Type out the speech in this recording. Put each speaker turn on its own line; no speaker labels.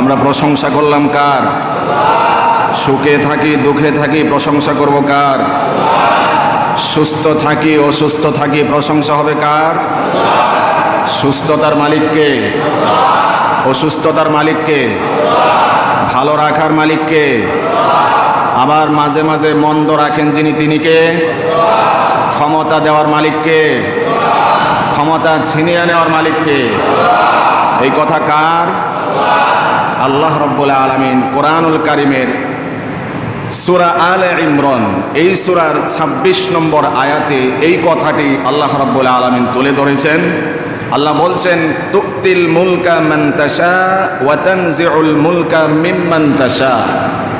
আমরা প্রশংসা করলাম কার? সুখে থাকি, দুঃখে থাকি, প্রশংসা করব কার? সুস্থ থাকি, অসুস্থ থাকি, প্রশংসা হবে কার? সুস্থতার মালিককে। অসুস্থতার মালিককে। ভালো রাখার মালিককে। আবার মাঝে মাঝে মন্দ রাখেন যিনি তিনিকে ক্ষমতা দেওয়ার মালিককে। ক্ষমতা ছিনিয়ে নেওয়ার মালিককে। এই কথা কার? আল্লাহ রব্বুল আলমিন কোরআনুল কারিমের সুরা আল ইমরন, এই সুরার ২৬ নম্বর আয়াতে এই কথাটি আল্লাহ রব্বুল আলমিন তুলে ধরেছেন। আল্লাহ বলছেন তুক্তিল মুলকা মন্তাসা ওয়াতানজিউল মুলকা মিম্মন্তাসা